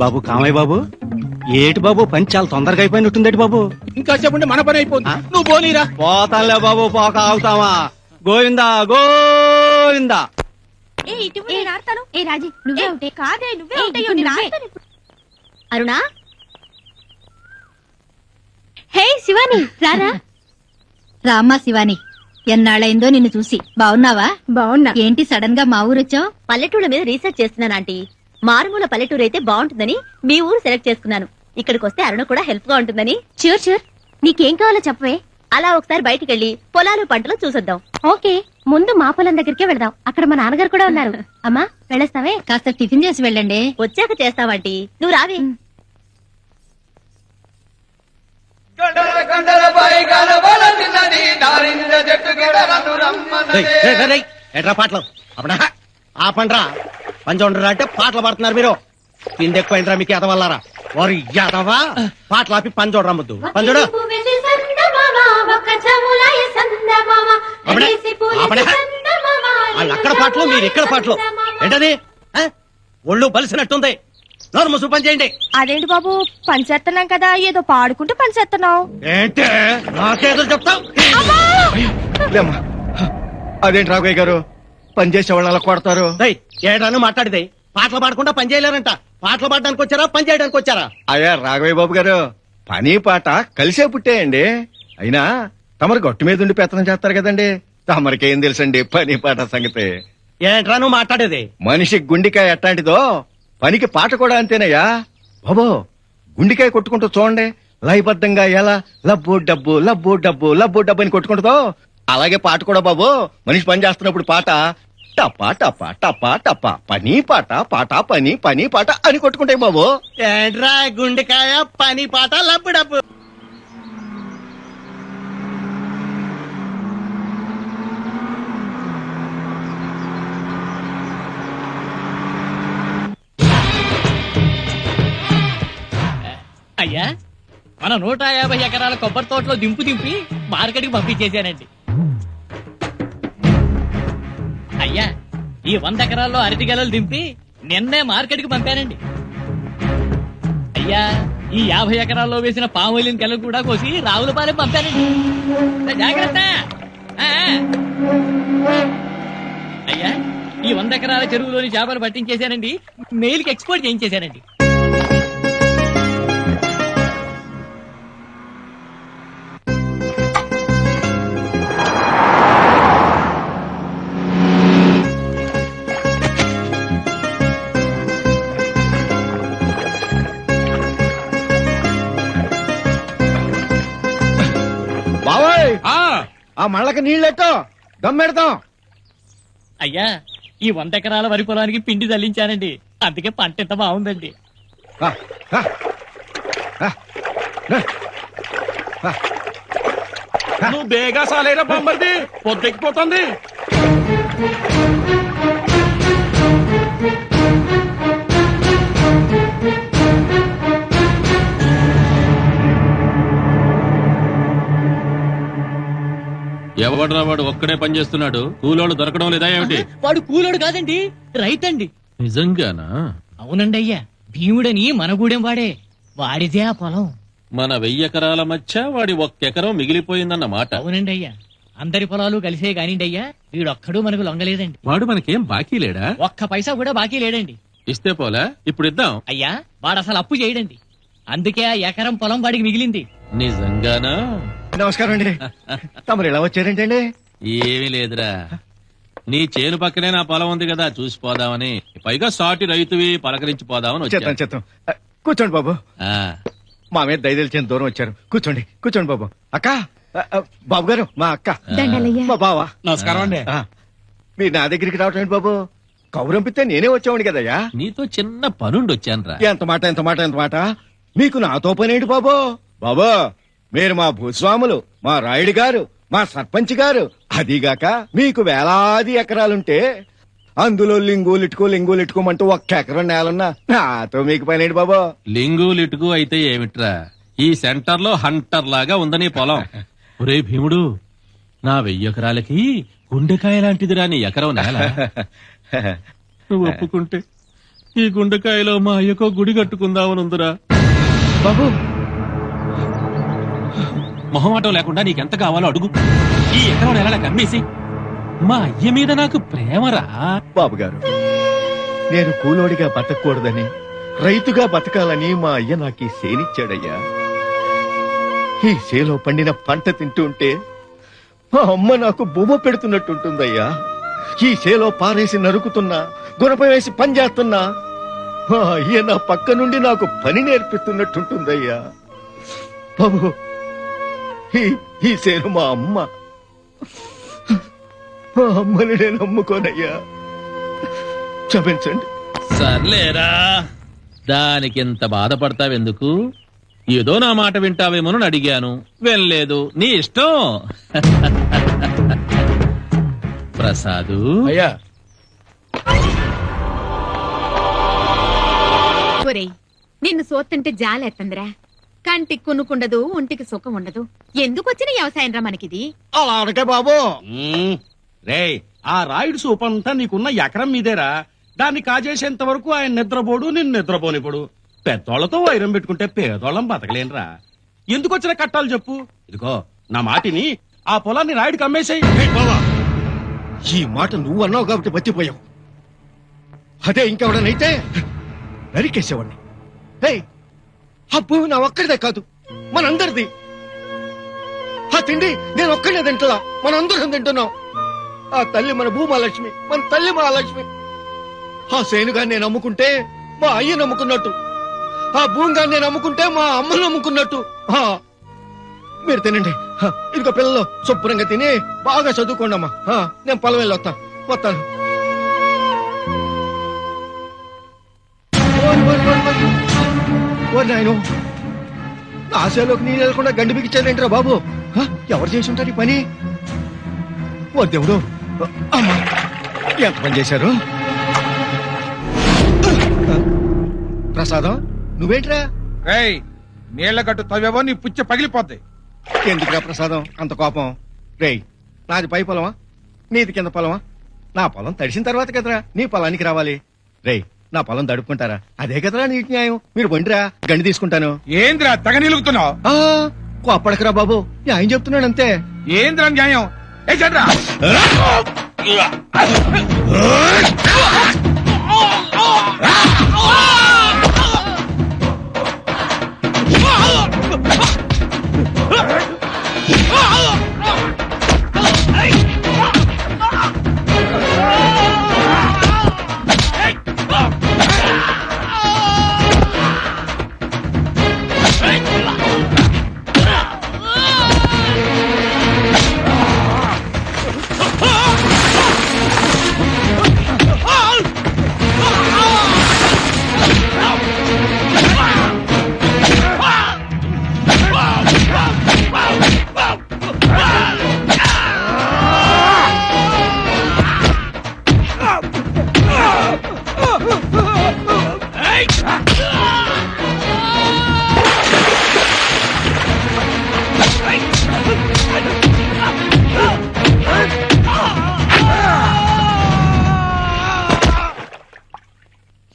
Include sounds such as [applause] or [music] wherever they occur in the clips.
బాబు కామయ్య బాబు. ఏటి బాబు పని చాలా తొందరగా అయిపోయినట్టుందేటి బాబు? ఇంకా చెప్పండి మన పని అయిపోతుంది నువ్వు పోనీరా. పోతాంలే బాబు పోక ఆగుతావా గోవిందా గోవిందా. ఏ రాజీ నువ్వే ఉంటే. కాదే నువ్వే ఉంటాయో. అరుణా? హే శివాని రారా? రామ్మా శివాని. ఎన్నాళ్ళైందో నిన్ను చూసి. బావున్నావా? బాగున్నా ఏంటి సడన్గా మా ఊరొచ్చావు? పల్లెటూళ్ళ మీద రీసెర్చ్ చేస్తున్నాను ఆంటీ. మారుమూల పల్లెటూరు అయితే బాగుంటుందని మీ ఊరు సెలెక్ట్ చేసుకున్నాను. ఇక్కడికి వస్తే అరుణ కూడా హెల్ప్గా ఉంటుందని. షూర్ షూర్ నీకేం కావాలో చెప్పవే. అలా ఒకసారి బయటికి వెళ్ళి పొలాలు పంటలు చూసొద్దాం. ఓకే. ముందు మా పొలం దగ్గరికే వెళదాం. అక్కడ మా నాన్నగారు కూడా ఉన్నారు. [laughs] అమ్మా వెళ్ళేస్తావే? కాస్త టిఫిన్ చేసి వెళ్ళండి. వచ్చాక చేస్తావంటీ నువ్వు రావే రేయ్, రేయ్, రేయ్, రేయ్, ఎట్రా పాటలు? అప్పుడా ఆ పండ్రా పంచండ్రా అంటే పాటలు పడుతున్నారు మీరు. పిండి ఎక్కువైందిరా మీకు ఎదవల్లారా వారు ఎదవా పాటలు ఆపి పని చూడరా ముద్దు పని చూడు అప్పుడే, అప్పుడే. వాళ్ళు అక్కడ పాటలు మీరు ఇక్కడ పాటలు. ఏంటది? ఆ? ఒళ్ళు బలిసినట్టుంది. నోరు ముసుగు పని చేయండి. అదేంటి బాబు? పంచేస్తున్నాం కదా ఏదో పాడుకుంటూ పంచేస్తున్నావు ఏంటే? నాకేదో చెప్తావు? లేమ్మా. అదేంటి రాఘవయ్య గారు? పనిచేసే వాళ్ళని అలా కొడతారు? ఏడాను మాట్లాడితే పాటలు పాడకుండా పని చేయలేరంట. పాటలు పాడడానికి వచ్చారా పని చేయడానికి వచ్చారా? అయ్యా రాఘవయ్య బాబు గారు పని పాట కలిసే పుట్టేయండి. అయినా తమరు గట్టు మీద ఉండి పెత్తనం చేస్తారు కదండి. తమరికేం తెలుసండి పని పాట సంగతి? ఏంట్రా నువ్వు మాట్లాడేది? మనిషి గుండికాయ ఎట్టాంటిదో పనికి పాట కూడా అంతేనయ్యా? బాబో గుండికాయ కొట్టుకుంటూ చూడండి. లయబద్ధంగా ఎలా? లబ్బు డబ్బు లబ్బు డబ్బు లబ్బు డబ్బు అని కొట్టుకుంటుందో అలాగే పాట కూడా బాబు మనిషి పని చేస్తున్నప్పుడు పాట. టపా టపా టపా టపా పని పాట పాట పని పని పాట అని కొట్టుకుంటాయి బాబు. ఏంట్రా గుండెకాయ పని పాట లబ్బు డబ్బు? అయ్యా మన నూట యాభై ఎకరాల కొబ్బరి తోటలో దింపు దింపి మార్కెట్కి పంపించేశానండి. అయ్యా ఈ వంద ఎకరాల్లో అరటి గెలలు దింపి నిన్నే మార్కెట్కి పంపానండి. అయ్యా ఈ యాభై ఎకరాల్లో వేసిన పాములిన గెలలు కూడా కోసి రావులపాలెం పంపానండి. జాగ్రత్త! అయ్యా ఈ వంద ఎకరాల చెరువులోని చేపలు పట్టించేశానండి మెయిల్కి ఎక్స్పోర్ట్ చేయించేశానండి. ఆ మళ్ళకి నీళ్ళెట్టో దమ్మెడతాం అయ్యా ఈ వంద ఎకరాల వరి పొలానికి పిండి తల్లించానండి అందుకే పంట ఎంత బాగుందండి. నువ్వు బేగా సాలేరా బామ్మర్ది? పొద్దెక్కిపోతుంది ఎవడరా వాడు ఒక్కడే పని చేస్తున్నాడు. కూలోళ్ళు దొరకడం లేదా ఏమిటి? వాడు కూలోడు కాదండి రైతండి. నిజంగానా? అవునండి అయ్యా భీముడని మన గూడెం వాడే. వాడిదే ఆ పొలం. మన వెయ్యి ఎకరాల మధ్య వాడి ఒక్కెకరం మిగిలిపోయిందన్న మాట. అవునండి అయ్యా అందరి పొలాలు కలిసే కానిండి అయ్యా వీడొక్కడు మనకు లొంగలేదండి. వాడు మనకేం బాకీ లేడా? ఒక్క పైసా కూడా బాకీ లేడండి. ఇస్తే పోలా? ఇప్పుడు ఇద్దాం. అయ్యా వాడు అసలు అప్పు చేయడండి. అందుకే ఆ ఎకరం పొలం వాడికి మిగిలింది. నిజంగానా? నమస్కారం అండి. తమరు ఇలా వచ్చారేంటండి? ఏమీ లేదురా. నీ చేను పక్కనే నా పొలం ఉంది కదా చూసిపోదామని పైగా సాటి రైతువి పలకరించి పోదామని చేద్దాం వచ్చా చేద్దాం ఆ, కూర్చోండి బాబు. ఆ, మా మీద దయదలిచిన దూరం వచ్చారు. కూర్చోండి కూర్చోండి బాబు. అక్క ఆ, ఆ, బాబు గారు మా అక్క. మా బావా. నమస్కారం అండి. ఆ, మీరు నా దగ్గరికి రావటం ఏంటి బాబు కౌరంపితే నేనే వచ్చామని కదయ్యా? నీతో చిన్న పనుండి వచ్చానురా ఎంత మాట ఎంత మాట ఎంత మాట? మీకు నాతో పనేంటి బాబు? బాబు మీరు మా భూస్వాములు మా రాయుడు గారు మా సర్పంచ్ గారు. అదిగాక మీకు వేలాది ఎకరాలుంటే అందులో లింగులు ఇటుకో లింగులు ఇటుకోమంటూ ఒక్క ఎకరం నేలన్నా. నాతో మీకు పనేంటి బాబు? లింగు లిటుకు అయితే ఏమిట్రా? ఈ సెంటర్లో హంటర్ లాగా ఉందని పొలం. [laughs] ఒరే భీముడు నా వెయ్యి ఎకరాలకి గుండెకాయ లాంటిదిరా నీ ఎకరం నేల. [laughs] నువ్వు ఒప్పుకుంటే ఈ గుండెకాయలో మా అయ్యకో గుడి కట్టుకుందామని ఉందిరా బాబు మొహమాటం లేకుండా నీకెంత కావాలో అడుగు. ఈ ఎకరం నెలల కమ్మేసి మా అయ్య మీద నాకు ప్రేమరా. బాబు గారు నేను కూలోడిగా బతకూడదని రైతుగా బతకాలని మా అయ్య నాకు ఈ సేనిచ్చాడయ్యా. ఈ సేలో పండిన పంట తింటుంటే మా అమ్మ నాకు బొమ్మ పెడుతున్నట్టుంటుందయ్యా. ఈ సేలో పారేసి నరుకుతున్నా గుణపై వేసి పని చేస్తున్నా మా అయ్య నా పక్క నుండి నాకు పని నేర్పిస్తున్నట్టుంటుందయ్యా. బాబు ఈ సేను మా అమ్మ. మా అమ్మని నేను నమ్ముకోనయ్యా. క్షమించండి. సర్లేరా. దానికింత బాధపడతావెందుకు? ఏదో నా మాట వింటావేమోనని అడిగాను. వినలేదు నీ ఇష్టం. ప్రసాదు. అయ్యా. ఒరేయ్ నిన్ను సోత్తంటే జాలేత్తందిరా. కంటికి కొనుక్కుండదు ఒంటికి సుఖం ఉండదు. ఎందుకు వచ్చిన వ్యవసాయం రా మనకిది? అలా అనకే బాబు. రే ఆ రాయుడు సూపంతా నీకున్న ఎకరం మీదేరా. దాన్ని కాజేసేంత వరకు ఆయన నిద్రపోడు నిన్ను నిద్రపోనిపోడు పెద్దోళ్ళతో వైరం పెట్టుకుంటే పేదోళ్ళం బతకలేనురా. ఎందుకు వచ్చిన కట్టాలు చెప్పు? ఇదిగో నా మాటిని ఆ పొలాన్ని రాయుడికి అమ్మేసాయి. ఏయ్ బావా. ఈ మాట నువ్వు అన్నావు కాబట్టి బతిపోయావు అదే ఇంకెవడనైతే నరికేసేవాడిని. ఏయ్ ఆ భూమి నా ఒక్కడిదే కాదు. మనందరిది. ఆ తిండి నేను ఒక్కడే తింటలా మనందరం తింటున్నాం. ఆ తల్లి మన భూమాలక్ష్మి మన తల్లి మహాలక్ష్మి. ఆ సేనుగా నేను అమ్ముకుంటే మా అయ్య నమ్ముకున్నట్టు. ఆ భూమిగా నేను అమ్ముకుంటే మా అమ్మ నమ్ముకున్నట్టు. మీరు తినండి. ఇదిగో పిల్లలు శుభ్రంగా తిని బాగా చదువుకోండి అమ్మా నేను పొలం వెళ్ళి వస్తాను ఓరి నాయను? ఆశలోకి నీళ్ళు వెళ్ళకుండా గండి బిగించారేంట్రా బాబు? ఎవరు చేసి ఉంటారు ఈ పని? ఓ దేవుడు. అమ్మా ఎంత పని చేశారు? ప్రసాదం నువ్వేంట్రా? నీళ్ళ గట్టు తవ్వేవో నీ పుచ్చ పగిలిపోద్ది. ఎందుకురా ప్రసాదం? అంత కోపం. రేయ్ నాది పై పొలమా? నీది కింద పొలమా? నా పొలం తడిసిన తర్వాత కదరా నీ పొలానికి రావాలి. రేయ్ నా పొలం దడుపుకుంటారా అదే కదరా నీటి న్యాయం. మీరు బండిరా గండి తీసుకుంటాను. ఏంద్రా తెగ నిలుగుతున్నావు? ఆ కోప్పడకరా బాబు న్యాయం చెప్తున్నాడు అంతే. ఏంద్రా న్యాయం? ఏ చెడ్రా?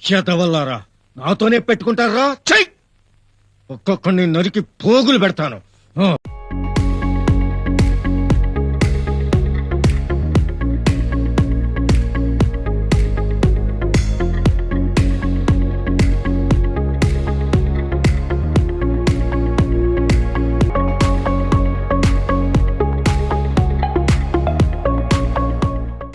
చేతవల్లారా నాతోనే పెట్టుకుంటారా? చెయ్ ఒక్కొక్కడిని నరికి పోగులు పెడతాను.